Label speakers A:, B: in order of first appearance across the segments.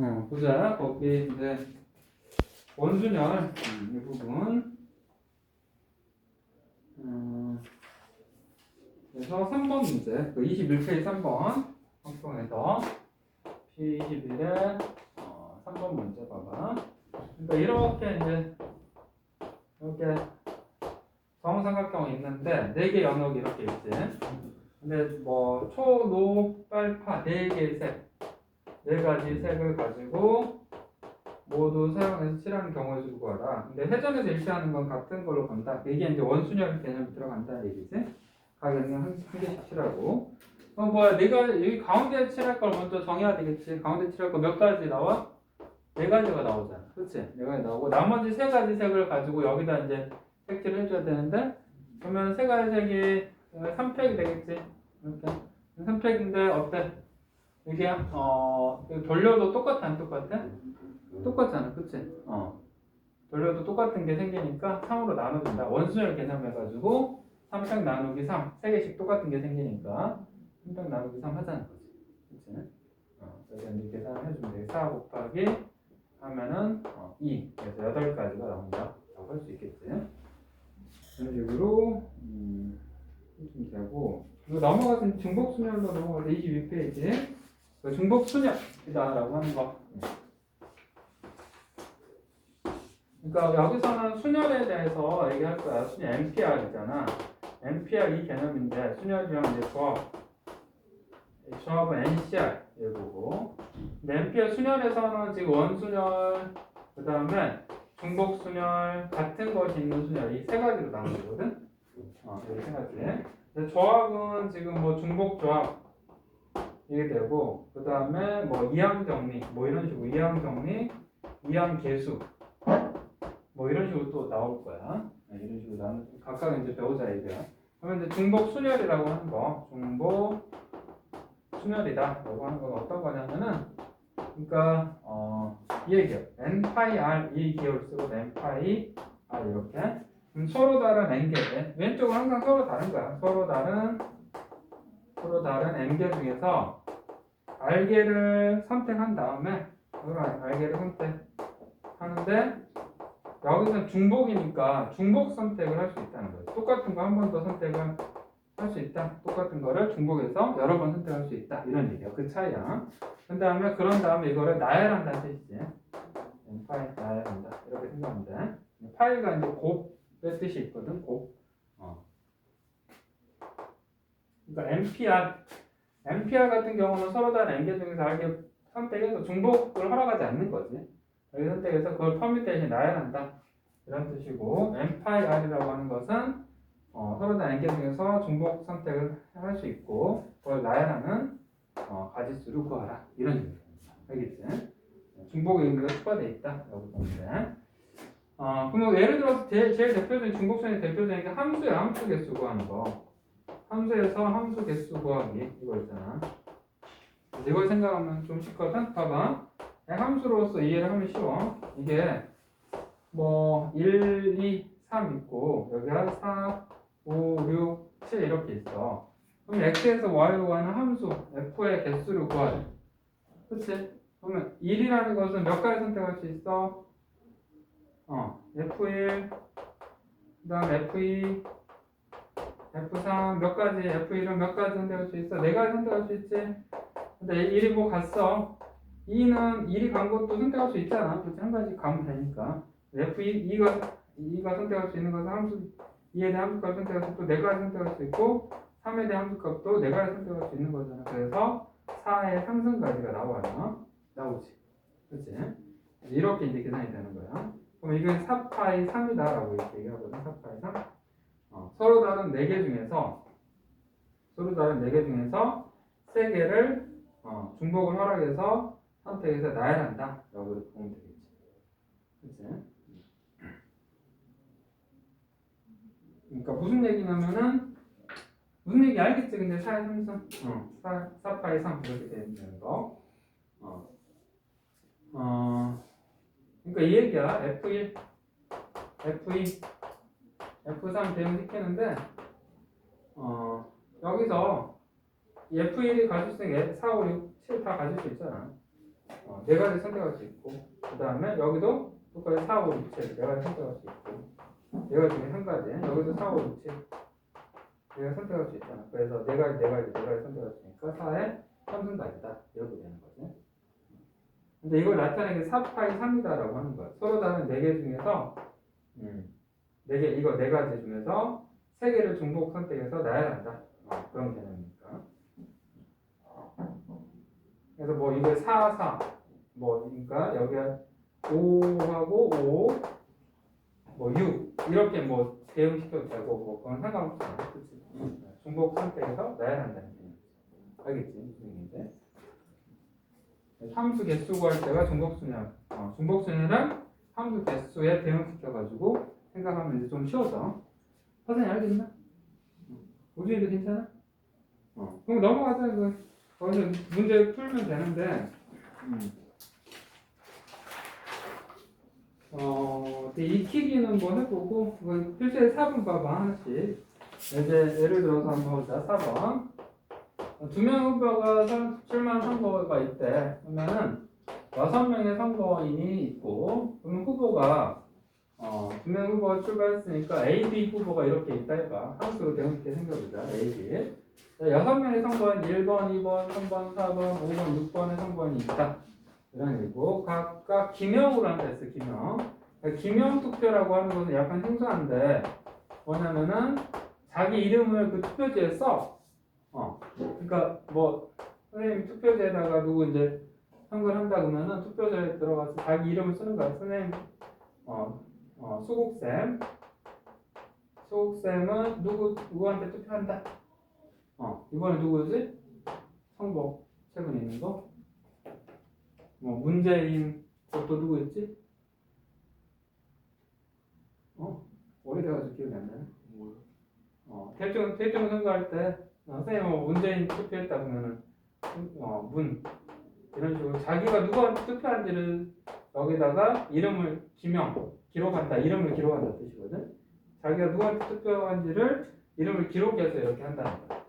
A: 어, 보자. 거기 이제 원순열 음, 이 부분. 음, 그래서 3번 문제, 그 21페이지 3번 방송에서 P21의 어, 3번 문제 봐봐. 그러니까 이렇게 이제 이렇게 정삼각형이 있는데 네개 영역이 이렇게 있지. 근데 뭐 초, 노, 빨파 네 개의 색, 네 가지 색을 가지고 모두 사용해서 칠하는 경우의 수를 구하라. 근데 회전에서 일치하는 건 같은 걸로 본다. 이게 이제 원순열 개념이 들어간다 얘기지. 각 영역 한, 한 개씩 칠하고. 그럼 뭐야? 내가 여기 가운데 칠할 걸 먼저 정해야 되겠지. 가운데 칠할 거 몇 가지 나와? 네 가지가 나오잖아. 그렇지? 네 가지 나오고 나머지 세 가지 색을 가지고 여기다 이제 색칠을 해줘야 되는데 그러면 세 가지 색이 3팩이 되겠지. 이렇게 3팩인데 어때? 이게 어 돌려도 똑같아 안 똑같아? 똑같잖아, 그치? 어. 돌려도 똑같은 게 생기니까 3으로 나눠준다. 원순열 계산해가지고 3팩 나누기 3, 3개씩 똑같은 게 생기니까 3팩 나누기 3 하자는 거지. 그치? 어, 그래서 계산을 해주면 돼. 4 곱하기 하면은 어, 2. 그래서 8가지가 나온다. 라고 할 수 있겠지. 이런 식으로, 음, 좀 되고. 이거 넘어가서 중복순열로 넘어가서 22페이지. 그 중복순열이다라고 하는 거. 그러니까 여기서는 순열에 대해서 얘기할 거야. 순열 MPR이잖아. MPR 이 개념인데 순열이랑 이제 조합. 이 조합은 NCR 얘보고. 근데 MPR 순열에서는 지금 원순열, 그 다음에 중복 순열, 같은 것이 있는 순열 이 세 가지로 나누거든. 어, 이 세 가지. 근데 조합은 지금 뭐 중복 조합 이게 되고, 그 다음에 뭐 이항 정리, 뭐 이런 식으로 이항 정리, 이항 계수. 뭐 이런 식으로 또 나올 거야. 네, 이런 식으로 나는 각각 이제 배우자 얘기야. 그러면 이제 중복 순열이라고 하는 거, 중복 순열이다 라고 하는 건 어떤 거냐면은, 그러니까 어, 이 얘기야. n 파이 r 이 기호를 쓰고 n 파이 r 이렇게. 서로 다른 n 개. 왼쪽은 항상 서로 다른 거야. 서로 다른 서로 다른 개 중에서 r 개를 선택한 다음에 r 개를 선택하는데 여기서 중복이니까 중복 선택을 할 수 있다는 거예요. 똑같은 거 한 번 더 선택을 할 수 있다. 똑같은 거를 중복해서 여러 번 선택할 수 있다. 이런 얘기야. 그 차이야. 그 다음에 그런 다음에 이거를 나열한다는 뜻이지. 파일 나열한다. 이렇게 생각하면 돼. 파일가 이제 곱의 뜻이 있거든. 곱. 어. 그러니까 MPR, MPR 같은 경우는 서로 다른 N개 중에서 알게 선택해서 중복을 허락하지 않는 거지. 여기 선택해서 그걸 퍼뮤테이션 나열한다 이런 뜻이고 MPIR이라고 하는 것은 어, 서로 다른 N개 중에서 중복 선택을 할 수 있고 그걸 나열하는 어, 가지수를 구하라 이런 얘기입니다. 알겠지? 중복의 의미가 추가되어 있다 라고 보면 돼. 어, 그러면 예를 들어서 제일, 제일 대표적인 중복선의 대표적인 게 함수야 함수 개수 구하는 거 함수에서 함수 개수 구하기 이거 있잖아 이걸 생각하면 좀 쉽거든 봐봐 함수로서 이해를 하면 쉬워. 이게 뭐 1, 2, 3 있고 여기가 4, 5, 6, 7 이렇게 있어. 그럼 x에서 y로 가는 함수 f의 개수를 구하래. 그치? 그러면 1이라는 것은 몇 가지 선택할 수 있어? 어, f1, 그 다음 f2, f3 몇 가지, f1은 몇 가지 선택할 수 있어? 네 가지 선택할 수 있지? 근데 1이 뭐 갔어? 2는 1이 간 것도 선택할 수 있잖아. 그렇지? 한 가지 가면 되니까. F2, 2가, 2가 선택할 수 있는 것은 함수, 2에 대한 함수값 선택할 수 있고, 4가지 선택할 수 있고, 3에 대한 함수값도 4가지 선택할 수 있는 거잖아. 그래서 4의 상승까지가 나와요. 나오지. 그렇지? 이렇게 이제 계산이 되는 거야. 그럼 이건 4파이 3이다라고 이렇게 얘기하거든. 4파이 3. 어, 서로 다른 4개 중에서, 서로 다른 4개 중에서 3개를 어, 중복을 허락해서 선택해서 나열한다 라고 보면 되겠지 그치? 그러니까 무슨 얘기냐면은 무슨 얘기 알겠지? 근데 4의 3성 어, 4, 4파의 3 이렇게 되는 거 어. 어, 그러니까 이 얘기야 F1 F2 F3 대응시키는데 어, 여기서 이 F1이 가질 수 있는 4, 5, 6, 7 다 가질 수 있잖아. 어, 네 가지 선택할 수 있고 그 다음에 여기도 똑같이 4, 5, 6, 7 네 가지 선택할 수 있고 네 가지 중에 한 가지 여기도 4, 5, 6, 7 내가 선택할 수 있잖아. 그래서 네 가지 네 가지 네 가지 선택할 수 있으니까 4의 3승각이다. 이렇게 되는 거지. 근데 이걸 나타내기 4파이 3이다라고 하는 거야. 서로 다른 네개 중에서 음, 네개 이거 네 가지 중에서 세 개를 중복 선택해서 나열한다 어, 그런 개념이니까 그래서 뭐 이게 4, 4, 뭐 그러니까 여기가 5하고 5, 뭐 6, 이렇게 뭐 대응시켜도 되고 뭐 그건 상관없잖아. 그치? 중복 선택해서 나열한다는 개념. 알겠지? 얘기인지? 함수 개수 구할 때가 중복순이야. 어, 중복순이는 함수 개수에 대응시켜가지고 생각하면 이제 좀 쉬워져. 선생님 알겠나? 우주인도 괜찮아? 어. 그럼 넘어가자. 이거. 거기서 문제 풀면 되는데, 음. 어, 익히기는 뭐 해보고, 필수의 4번 봐봐, 하나씩. 이제 예를 들어서 한번 보자, 4번. 두명 후보가 선- 출마한 선거가 있대. 그러면은, 여섯 명의 선거인이 있고, 그러면 후보가, 어, 두명 후보가 출발했으니까 A, B 후보가 이렇게 있다 해봐. 함수로 대응시켜 생겨보자, A, B. 자, 여섯 명의 선거인 1번, 2번, 3번, 4번, 5번, 6번의 선거인이 있다. 이런 얘기고 각각 기명으로 한다 했어 기명. 그러니까 기명 투표라고 하는 것은 약간 생소한데 뭐냐면은 자기 이름을 그 투표지에 써. 어. 그러니까 뭐 선생님 투표지에다가 누구 이제 선거를 한다 그러면은 투표지에 들어가서 자기 이름을 쓰는 거야. 선생님 어, 어 수국쌤 수국쌤은 누구 누구한테 투표한다. 어, 이번에 누구지? 성복 최근에 있는 거. 뭐 문재인 그것도 누구 있지? 어? 오래돼가지고 기억이 안 나네.
B: 뭐요?
A: 어, 대통령 대통령 선거할 때 어, 선생님 뭐 문재인 투표했다 그러면은 어, 문 이런 식으로 자기가 누구한테 투표한지를 여기다가 이름을 기명 기록한다 이름을 기록한다 뜻이거든. 자기가 누구한테 투표한지를 이름을 기록해서 이렇게 한다는 거야.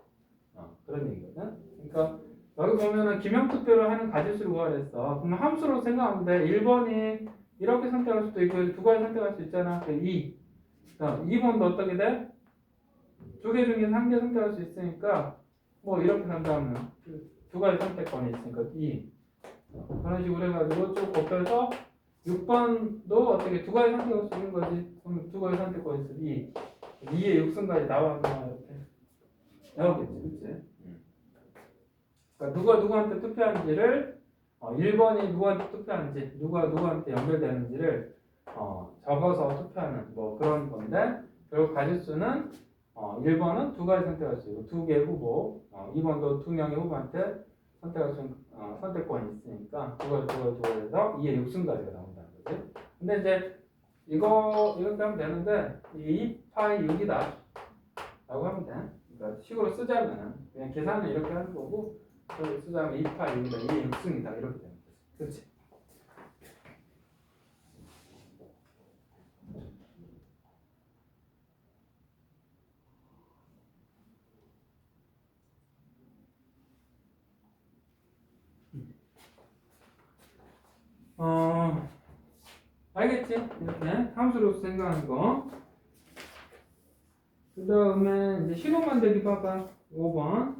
A: 어, 그런 얘기거든. 그러니까 여기 보면은 기명 투표를 하는 가지수를 구하랬어. 그럼 함수로 생각하면 돼. 1번이 이렇게 선택할 수도 있고 두 가지 선택할 수 있잖아. 그 2. 자, 2번도 어떻게 돼? 두 개 중에 한 개 선택할 수 있으니까 뭐 이렇게 산다면 그두 가지 선택권이 있으니까 2. 어, 그런 식으로 해가지고 쭉 곱해서 6번도 어떻게 두 가지 선택할 수 있는 거지. 그럼 두 가지 선택권이 있어. 2. 2에 6승까지 나와서 이렇게 나오겠지. 그치? 그러니까 누가 누구한테 투표한지를 어, 1번이 누구한테 투표하는지 누가 누구한테 연결되는지를 어, 적어서 투표하는 뭐 그런 건데 결국 가짓수는 어, 1번은 두 가지 선택할 수 있고 두개 후보 어, 2번도 두 명의 후보한테 선택할 수 있는 어, 선택권이 있으니까 두 가지 두 가지 두 가지 해서 2의 6승까지가 나온다 는 거지 근데 이제 이거 이렇게 하면 되는데 이게 2파이 6이다 라고 하면 돼 그러니까 식으로 쓰자면 그냥 계산을 이렇게 하는 거고 그걸 쓰자면 2파 6이다, 2의 6승이다 이렇게 되는 거지. 그렇지? 어, 알겠지? 이렇게 함수로 생각하는 거. 그 다음에 이제 신호 만들기 봐봐. 5번.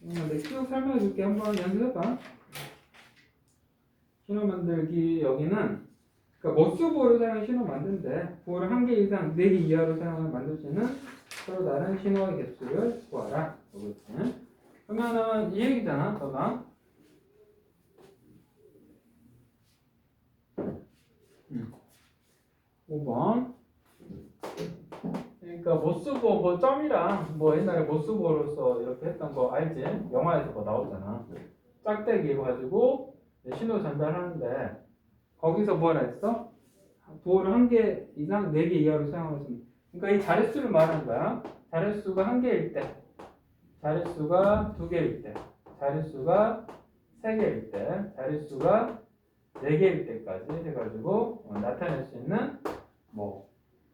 A: 어, 내쭉 설명해 줄게. 한번 연습해봐. 신호 만들기 여기는 그러니까 모수보를 사용해 신호 만든대. 보를 한 개 이상, 네 개 이하로 사용해 만들 수 있는 서로 다른 신호의 개수를 구하라. 그러면은 이 얘기잖아. 봐봐. 음. 5번. 그러니까 모스보 뭐 점이랑 뭐 옛날에 모스보로서 이렇게 했던 거 알지? 영화에서 뭐 나오잖아. 짝대기 가지고 신호 전달하는데 거기서 뭐라 했어? 부호를 한 개 이상 네 개 이하로 사용했습니다. 그러니까 이 자릿수를 말하는 거야. 자릿수가 한 개일 때, 자릿수가 두 개일 때, 자릿수가 세 개일 때, 자릿수가 네 개일 때까지 해가지고 어, 나타낼 수 있는 뭐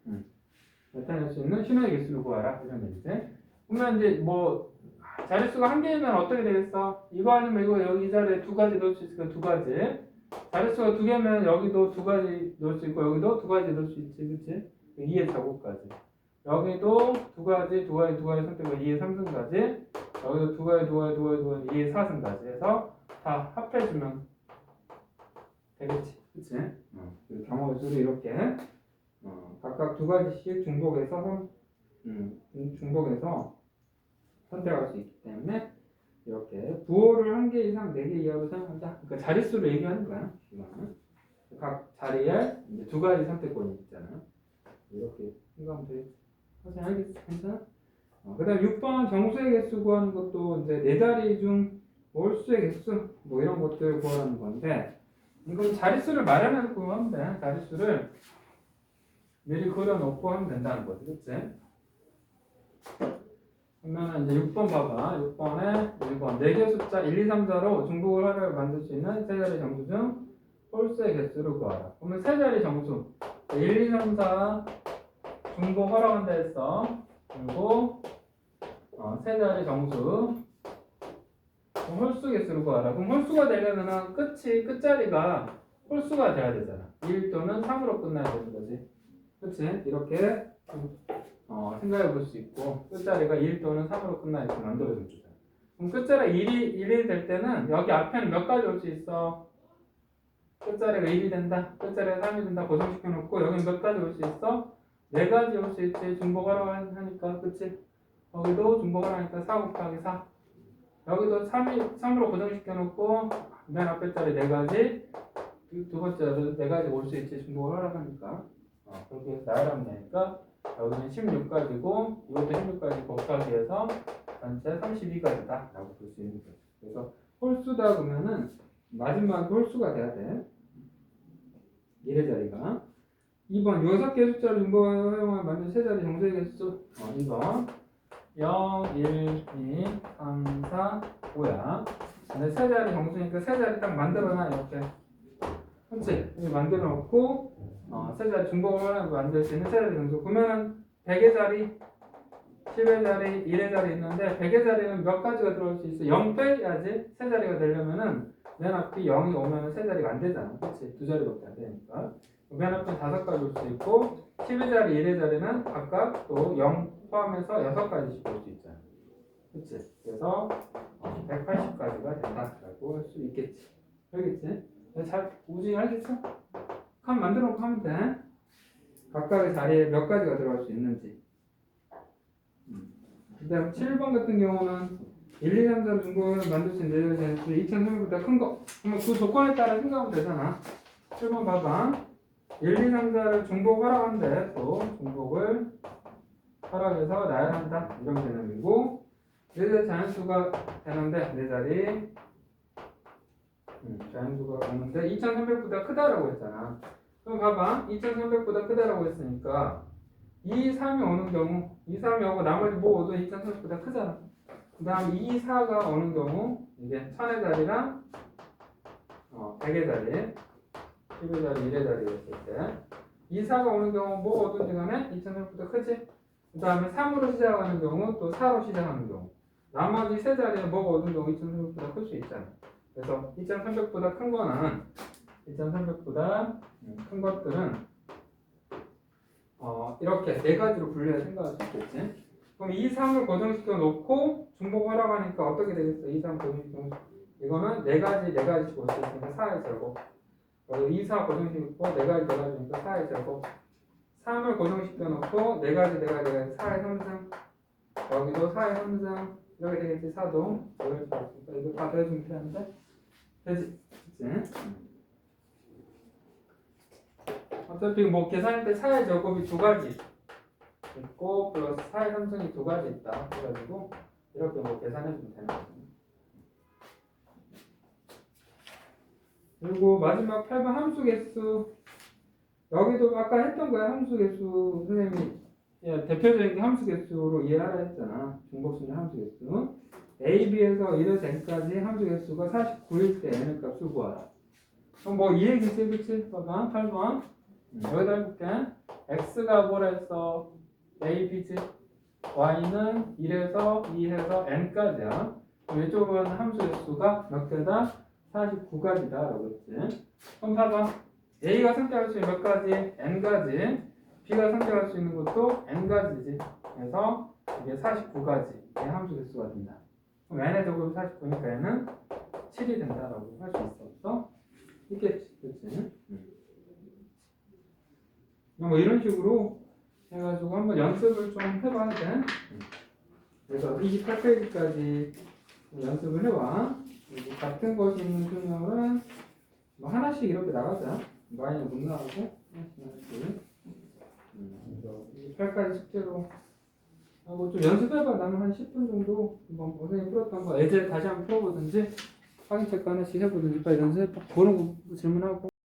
A: 음, 나타낼 수 있는 신호의 개수를 구하라 이런 얘기지. 그러면 이제 뭐 자릿수가 한 개면 어떻게 되겠어? 이거 아니면 이거 여기 이 자리에 두 가지 넣을 수 있으니까 두 가지. 자릿수가 두 개면 여기도 두 가지 넣을 수 있고 여기도 두 가지 넣을 수 있지, 그치? 2의 제곱까지. 여기도 두 가지, 두 가지, 두 가지 선택을 2의 3승까지. 여기도 두 가지, 두 가지, 두 가지, 두 가지, 2의 4승까지 해서 다 합해주면 되겠지, 그치? 어, 그 경우수를 이렇게 어, 각각 두 가지씩 중복해서 선- 음, 중복해서 선택할 수 있기 때문에 이렇게 부호를 한 개 이상 네 개 이하로 사용한다. 그러니까 자릿수를 얘기하는 거야. 이거는 각 자리에 이제 두 가지 선택권이 있잖아. 이렇게 생각하면. 선생님 알겠어? 괜찮아? 어, 그다음 6번 정수의 개수 구하는 것도 이제 네 자리 중 월수의 개수 뭐 이런 것들 구하는 건데 이건 자릿수를 마련해서 구하면 돼. 자릿수를 미리 그려놓고 하면 된다는 거지, 그치? 그러면 이제 6번 봐봐. 6번에 1번 4개 숫자 1, 2, 3자로 중복을 하려 만들 수 있는 세 자리 정수 중 홀수의 개수를 구하라. 그러면 세 자리 정수 1, 2, 3, 4 중복 허락한다 했어. 그리고 어, 세 자리 정수 홀수 개수를 구하라. 그럼 홀수가 되려면 끝이 끝자리가 홀수가 돼야 되잖아. 1 또는 3으로 끝나야 되는 거지. 그치? 이렇게 어, 생각해 볼 수 있고 끝자리가 1 또는 3으로 끝나 이렇게 만들어준 거잖아. 그럼 끝자리가 1이 1이 될 때는 여기 앞에는 몇 가지 올 수 있어? 끝자리가 1이 된다. 끝자리가 3이 된다. 고정시켜 놓고 여기는 몇 가지 올 수 있어? 네 가지 올 수 있지. 중복하라고 하니까 그치? 여기도 중복을 하니까 4 곱하기 4. 여기도 3이 3으로 고정시켜 놓고 맨 앞에 자리 네 가지 두, 두 번째로 네 가지 올 수 있지. 중복을 하라고 하니까 어, 그렇게 해서 나열하면 되니까 여기는 16가지고 이것도 16가지 곱하기 해서 전체 32가지다 라고 볼 수 있는 거죠. 그래서 홀수다 그러면은 마지막 홀수가 돼야 돼. 1의 자리가 2번 6개 숫자를 중복을 사용하여 만든 세 자리 정수의 개수 어, 2번 0, 1, 2, 3, 4, 5야 근데 세 자리 정수니까 세 자리 딱 만들어놔 이렇게 그렇지? 만들어 놓고 어, 세 자리 중복을 만들 수 있는 세 자리 정수 그러면은 100의 자리 10의 자리, 1의 자리 있는데 100의 자리는 몇 가지가 들어올 수 있어? 0 빼야지 세 자리가 되려면은 맨 앞이 0이 오면은 세 자리가 안 되잖아 그렇지? 두 자리밖에 안 되니까 맨 앞에 다섯 가지 올 수 있고 10의 자리, 1의 자리는 각각 또 0 포함해서 여섯 가지씩 올 수 있잖아 그렇지? 그래서 180가지가 된다라고 할 수 있겠지 알겠지? 잘 우지 알겠어? 칸 만들어 놓고 하면 돼. 각각의 자리에 몇 가지가 들어갈 수 있는지. 그 다음 7번 같은 경우는 1, 2, 3, 4로 중국을 만들 수 있는 내용 수 2,300보다 큰 거. 그러면 그 조건에 따라 생각하면 되잖아. 7번 봐봐. 1, 2, 3, 4를 중복 허락한대. 또 중복을 허락해서 나열한다. 이런 개념이고 얘들 자연수가 되는데 내 자리 음, 자연수가 오는데 2300보다 크다라고 했잖아. 그럼 봐봐. 2300보다 크다라고 했으니까 2, 3이 오는 경우 2, 3이 오고 나머지 뭐 오도 2300보다 크잖아. 그 다음 2, 4가 오는 경우 이게 1000의 자리랑 어, 100의 자리 10의 자리, 1의 자리였을 때 2, 4가 오는 경우 뭐 오든지 간에 2300보다 크지? 그 다음에 3으로 시작하는 경우 또 4로 시작하는 경우 나머지 세 자리에 뭐가 오든 경우 2300보다 클 수 있잖아. 그래서 2300보다 큰 거는 2300보다 큰 것들은 어, 이렇게 네 가지로 분류해 생각할 수 있겠지. 그럼 2, 3을 고정시켜 놓고 중복 하라고 하니까 어떻게 되겠어? 2, 3 고정시켜 놓고 이거는 네 가지 네 가지씩 올수 있으니까 4의 제곱. 그리고 2, 4 고정시키고 네 가지 네 가지니까 4의 제곱. 3을 고정시켜 놓고 네 가지 네 가지 네 가지 4의 3승. 여기도 4의 3승. 이렇게 되겠지 4도. 이렇게 되겠으니까 이거 다 더해주면 되는데 되지? 그치? 어차피 뭐 계산할 때 4의 제곱이 두 가지 있고 플러스 4의 삼성이 두 가지 있다. 그래가지고 이렇게 뭐 계산해주면 되는 거지 그리고 마지막 8번 함수 개수. 여기도 아까 했던 거야 함수 개수. 선생님이 예, 대표적인 게 함수 개수로 이해하라 했잖아. 중복순위 함수 개수 A, B에서 1에서 N까지 함수 개수가 49일 때 N의 값을 구하라 그럼 뭐이 얘기지 그치? 봐봐 8번 여기다 해볼게 x가 뭐라 했어? a, b지 y는 1에서 2에서 n까지야. 이쪽은 함수의 수가 몇 개다? 49가지다. 라고 했지. 그럼 봐봐. a가 선택할 수 있는 몇 가지? n가지. b가 선택할 수 있는 것도 n가지지. 그래서 이게 49가지 의 함수 개수가 된다. N의 제곱이 49니까 n은 7이 된다라고 할 수 있어. 없어? 있겠지. 그치? 뭐 이런 식으로 해가지고 한번 연습을 좀 해봐야 돼. 그래서 28페이지까지 연습을 해봐. 그리고 같은 것이 있는 수명은 뭐 하나씩 이렇게 나가자. 많이 못 나가고 하나씩 하나씩. 음, 그래서 28까지 숙제로 하고 좀 연습해봐. 나는 한 10분 정도 한번 선생님 풀었던 거 애들 다시 한번 풀어보든지 확인책 하나씩 해보든지 빨리 연습해봐. 그런 거 질문하고.